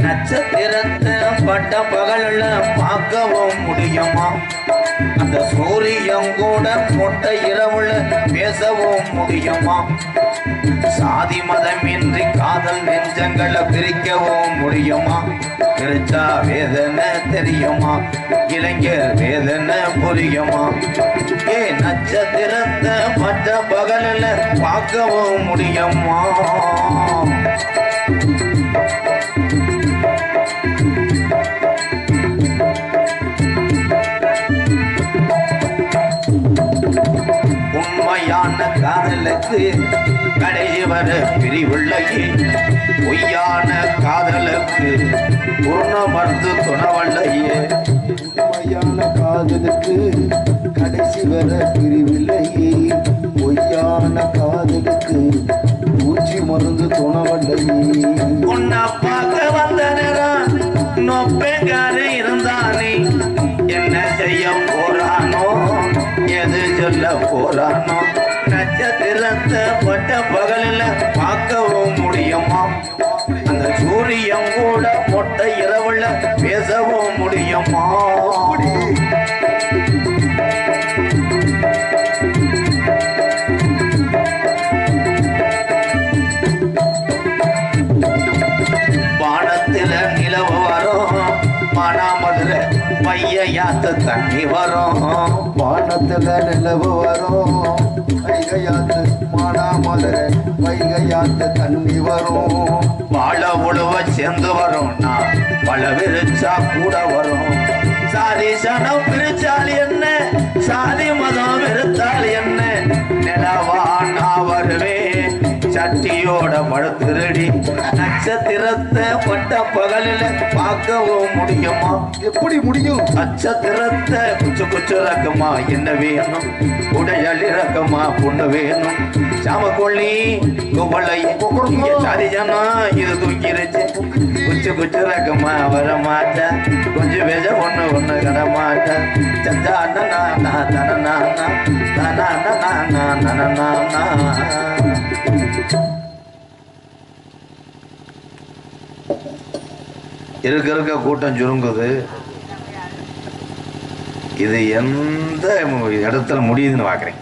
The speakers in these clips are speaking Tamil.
நட்சத்திரத்தை பட்ட பகலில் பார்க்கவும் முடியுமா? அந்த சூரியன் கூட மொட்டை இரவுல பேசவும் முடியுமா? சாதி மதமின்றி காதல் நெஞ்சங்களை பிரிக்கவும் முடியுமா? பிரிச்சா வேதனை தெரியுமா? இளைஞர் வேதனை புரியுமா? ஏ நட்சத்திரத்தை பட்ட பகலில் பார்க்கவும் முடியுமா? உண்மையான காதலுக்கு கடைசி வர பிரிவுள்ளையே பொய்யான காதலுக்கு பூர்ண மருந்து துணவல்லையே. உண்மையான காதலுக்கு கடைசி வர பிரிவில்லையே. பொய்யான காதலுக்கு பூச்சி மருந்து துணவல்லையே. உன்னை பார்க்க வந்த நேரம் நொப்பேங்காரு இருந்தானே. என்ன செய்ய போறானோ எது சொல்ல போறானோ. நட்சத்திரத்தை பட்ட பகலில் பார்க்கவும் முடியுமா? அந்த சூரியன் கூட மொட்டை இரவுல பேசவும் முடியுமா? வானத்தில நிலவு வரும் மானாமதுல பைய யாத்த தண்ணி வரும். வானத்துல நிலவு வரும் வைகையாத்து மானாமதுரை வைகையாத்து தண்ணி வரும். வாழ உழுவ சேர்ந்து வரும் நான் பல விரிச்சா கூட வரும். சாதி சனம் பிரிச்சால் என்ன? சாதி மதம் வெறுத்தால் என்ன? நிலவா நான் வருவேன். சட்டியோட படுத்துருடி நட்சத்திரத்தை பட்ட பகலில் பார்க்கவும் முடியுமா? எப்படி முடியும்? நட்சத்திரத்தை குச்சு குச்சு ரக்கமா என்ன வேணும்? உடையல் இறக்கமா பொண்ணு வேணும். சாமக்கொள்ளி குவளை இங்க சாதி ஜனம் இது தூக்கிருச்சு. குச்சு குச்சு ரக்கமா வர மாட்டா கொஞ்சம் வெஜ ஒண்ணு ஒண்ணு கட மாட்டா சந்தா அண்ணா நான் தன தன இருக்க இருக்க கூட்டம் சுருங்குது. இது எந்த இடத்துல முடியுதுன்னு பார்க்குறேன்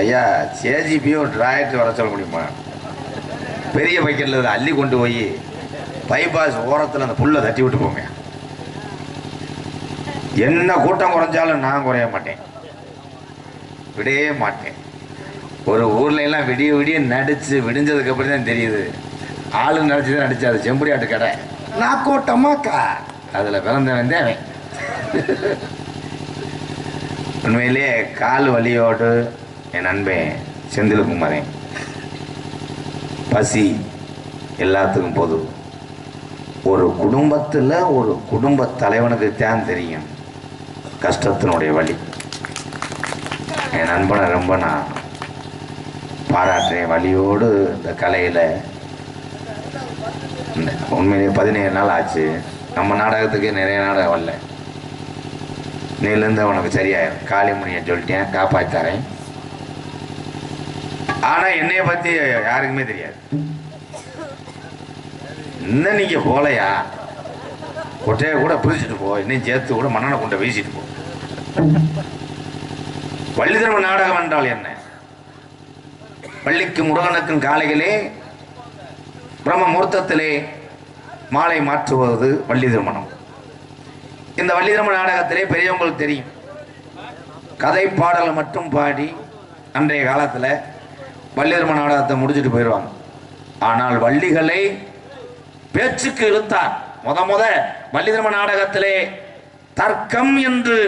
ஐயா சேஜிபி ஒரு வர சொல்ல முடியுமா? பெரிய பக்கெட்டில் அள்ளி கொண்டு போய் பைபாஸ் ஓரத்தில் அந்த புல்லை தட்டி விட்டு போங்க. என்ன கூட்டம் குறைஞ்சாலும் நான் குறைய மாட்டேன். விடவே மாட்டேன். ஒரு ஊர்ல எல்லாம் விடிய விடிய நடிச்சு விடிஞ்சதுக்கு அப்புறம் தான் தெரியுது. ஆளு நடிச்சு தான் செம்புடி ஆட்டு கடை. நான் கோட்டமாக்கா அதில் பிறந்தவன் அவன் உண்மையிலேயே கால் வலியோடு என் நண்பன் செந்தில்குமாரன் பசி எல்லாத்துக்கும் பொது ஒரு குடும்பத்தில் ஒரு குடும்ப தலைவனுக்கு தான் தெரியும் கஷ்டத்தினுடைய வழி என் நண்பனை ரொம்ப நான் பாராட்டுறேன். வழியோடு இந்த கலையில் உண்மையிலேயே பதினேழு நாள் ஆச்சு. நம்ம நாடகத்துக்கு நிறைய நாடகம் வரல. நீலேருந்து உனக்கு சரியாயிரும் காளிமுனியை சொல்லிட்டேன் காப்பாத்தாரேன் ஆனா என்னைய பற்றி யாருக்குமே தெரியாது. இன்னும் நீங்க போலையா? கொட்டையை கூட பிரிச்சுட்டு போ. இன்னும் சேர்த்து கூட மண்ணனை கொண்டு வீசிட்டு போ. வள்ளிதர்ம நாடகம் என்றால் என்ன? பள்ளிக்கு முருகனுக்கும் காலைகளே பிரம்ம முகூர்த்தத்திலே மாலை மாற்றுவது வள்ளி திருமணம். இந்த வள்ளி திருமண நாடகத்திலே பெரியவங்களுக்கு தெரியும். கதை பாடலை மட்டும் பாடி அன்றைய காலத்தில் வள்ளி திருமண நாடகத்தை முடிச்சுட்டு போயிடுவாங்க ஆனால் வள்ளிகளை பேச்சுக்கு இழுத்தார் முத முத வள்ளி திருமண நாடகத்திலே தர்க்கம் என்று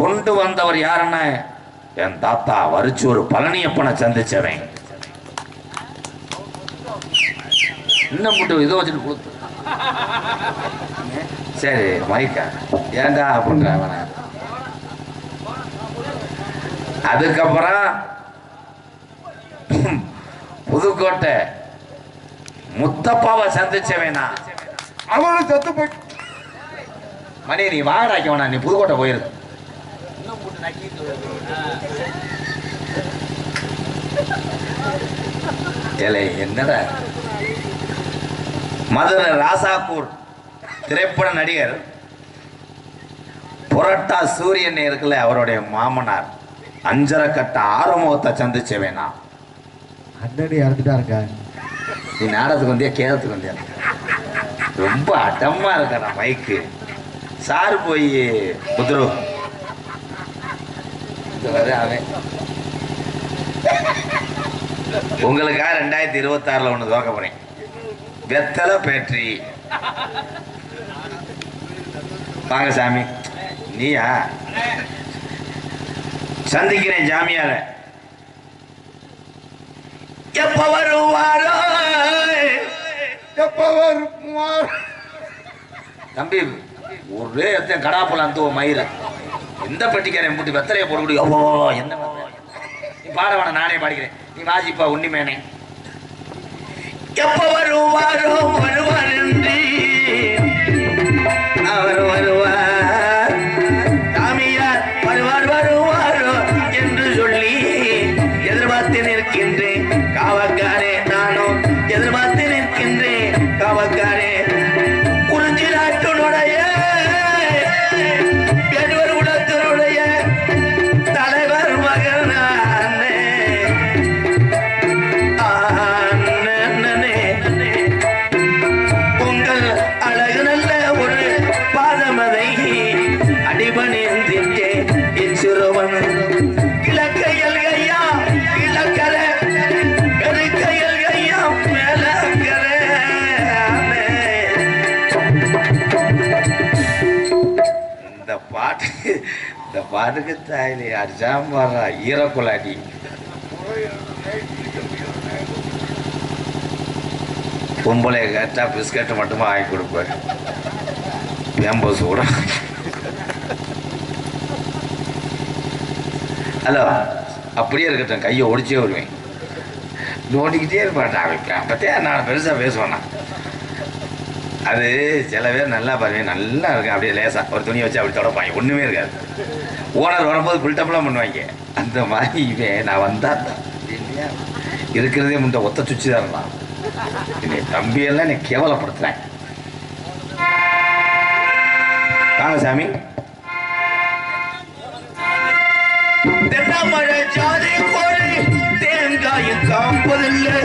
கொண்டு வந்தவர் யாருன்னு? என் தாத்தா வரிச்சு ஒரு பழனியப்பனை சந்திச்சவன். இன்னும் மட்டும் இதை வச்சுட்டு கொடுத்து சரி மைக்கா ஏன்டா பண்ற அவனை? அதுக்கப்புறம் புதுக்கோட்டை. முத்தப்பாவை சந்திச்சவன் அவனும் செத்து போயிட்டு மணி நீ வாங்கடாக்க வேணாம் நீ புதுக்கோட்டை போயிரு. ஏலே என்னடா? மதுரை ராசாப்பூர் திரைப்பட நடிகர் புரட்டா சூரியன் இருக்குல்ல அவருடைய மாமனார். அஞ்சரை கட்ட ஆறுமுகத்தை சந்திச்ச வேணாம் அண்ணனே இறந்துட்டாருங்க நீ நாடகத்துக்கு வந்தியா கேரளத்துக்கு வந்தியா? ரொம்ப அடமா இருக்கடா மைக்கு சார் போய் வர அவன். உங்களுக்காக ரெண்டாயிரத்தி இருபத்தி ஆறுல ஒண்ணு துவக்க போறேன். வெத்தலை பேட்டரி. வாங்க சாமி. நீயா? சந்திக்கிறேன் ஜாமியார எப்ப வருவாரோ? எப்ப வருமா தம்பி ஒரே எத்தனை கடாப்பழம் அந்த மயிர. எந்த பெட்டிக்காரன் போட்டு வெத்தலையை போட முடியும்? என்ன பாட வேணாம் நானே பாடிக்கிறேன். நீ வாசிப்பா உன்னிமேனே எப்ப வருவாரோ வருவார் என்று. அவர் வருவார். சாமியார் வருவார் வருவாரோ என்று சொல்லி எதிர்பார்த்து நிற்கின்றேன். இந்த பாட்டு இந்த பாட்டுக்கு தாயிலே அடிச்சாம்பாரா ஈரக்குலாடி பொம்பளை கேட்டா பிஸ்கட் மட்டுமா வாங்கி கொடுப்பேன் பேம்பஸ் கூட ஹலோ அப்படியே இருக்கட்டும் கையை ஒடிச்சே வருவேன். நோண்டிக்கிட்டே இருப்பாட்டா அவன் அப்பத்தே நான் பெருசாக பேசுவேண்ணா அது சில பேர் நல்லா பாருங்க நல்லா இருக்கும் அப்படியே லேசாக ஒரு துணி வச்சு அப்படி தொடப்பாங்க. ஒன்றுமே இருக்காது. ஓனர் வரும்போது புல்டப்லாம் பண்ணுவாங்க. அந்த மாதிரி இவன் நான் வந்தா தான் இல்லையா? இருக்கிறதே முந்த ஒத்த சுச்சி தான் இருந்தான். என்னை தம்பியெல்லாம் என்னை கேவலப்படுத்துறேன் வாங்க சாமி. தென்னமழை ஜாதி கோழி தேங்காயும் காப்பதில்லை.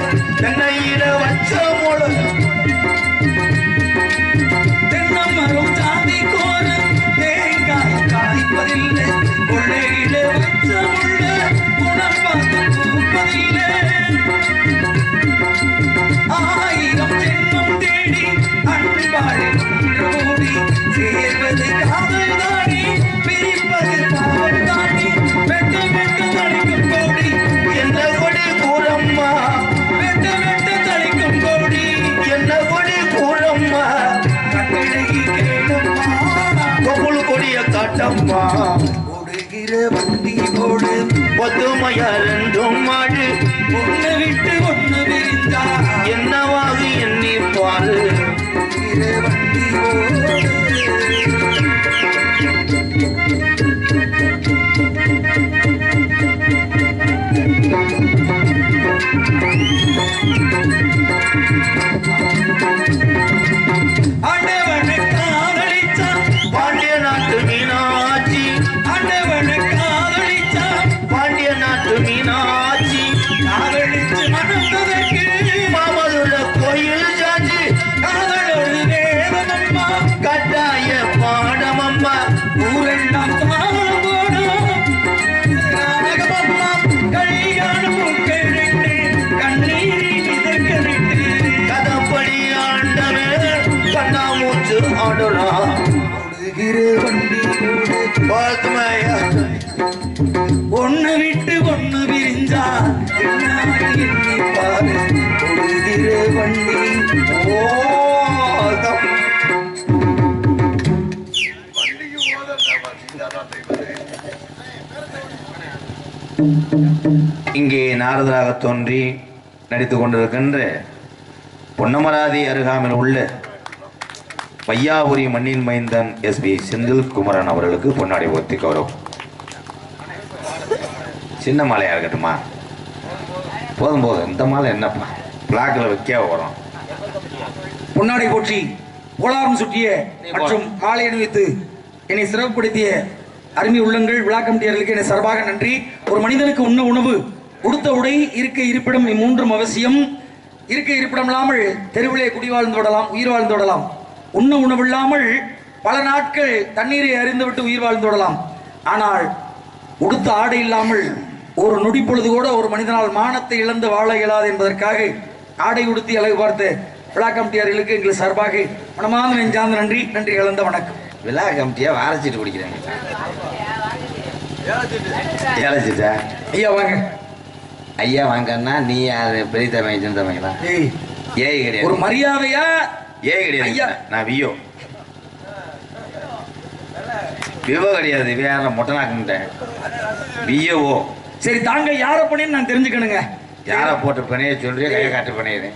தென்னையில் கொள்ளையில வச்ச முள்ள குணம் பார்த்து பூப்பதில்லை ஆயிரம் ஜென்மம் தேடி அன்பாடி ஒன்றோடி சேர்வது காதல் தாடி பிரிப்பது பாவம் தாடி வெட்ட வெட்ட தளிக்கும் கோடி என்ன கொடி கூறம்மா வெட்ட வெட்ட தளிக்கும் கோடி என்ன கொடி கூறம்மா கண்ணழகி கேளும்மா கொப்புள் கொடிய காட்டம்மா. ஓடுகிற வண்டி ஒத்துமையா ரெண்டும் மாடு ஒண்ணு விட்டு ஒண்ணு விரிந்தா என்னவாகு எண்ணி பாரு ஓடுகிற வண்டி ஓடு கண்ணாமூச்சு ஓடுகிற வண்டி விட்டு ஒன்னு விரிஞ்சா எண்ணி பாரு ஓடுகிற வண்டி இங்கே நாரதராக தோன்றி நடித்து கொண்டிருக்கின்ற பொன்னமராதி அருகாமையில் உள்ள வையாபுரி மண்ணின் மைந்தன் எஸ் பி செந்தில் குமரன் அவர்களுக்கு பொன்னாடை ஒத்தி கௌரவம். சின்ன மாலையா இருக்கட்டுமா? போதும் போதும். இந்த மாலை என்னப்பா? பிளாக்ல வைக்க வரும். பொன்னாடை போற்றி கோலாரம் சுற்றிய மற்றும் மாலை அணிவித்து என்னை சிறப்புப்படுத்திய அருமை உள்ளங்கள் விழா கமிட்டியர்களுக்கு என்னை சார்பாக நன்றி. ஒரு மனிதனுக்கு உண்ண உணவு உடுத்த உடை இருக்க இருப்பிடம் இம்மூன்றும் அவசியம். இருக்க இருப்பிடம் இல்லாமல் தெருவிலே குடி வாழ்ந்து விடலாம் உயிர் வாழ்ந்து விடலாம் உண்ண உணவு இல்லாமல் பல நாட்கள் தண்ணீரை அறிந்துவிட்டு உயிர் வாழ்ந்து விடலாம் ஆனால் உடுத்த ஆடை இல்லாமல் ஒரு நொடி பொழுது கூட ஒரு மனிதனால் மானத்தை இழந்து வாழ இயலாது என்பதற்காக ஆடை உடுத்தி அழகு பார்த்த விழா கமிட்டியார்களுக்கு எங்கள் சார்பாக மனமார்ந்த நெஞ்சார்ந்த நன்றி நன்றி கலந்த வணக்கம். விழா கமிட்டியா வாரச்சிட்டு குடிக்கிறாங்க. ஏழைச்சிட்டா ஐயா வாங்க. ஐயா வாங்கன்னா நீ யாரு? பெரிய சின்ன தமைங்களா ஏய் ஏய் ஒரு கிடையாது மரியாதையா ஏய் கிடையாது. நான் வியோ. விவோ கிடையாது. வேற மொட்டை நாக்குன்ட்டேன் வியோஓ சரி தாங்க யார பண்ணின்னு நான் தெரிஞ்சுக்கணுங்க. யாரை போட்டு பணைய சொல்றியோ கையை காட்டு பணையுது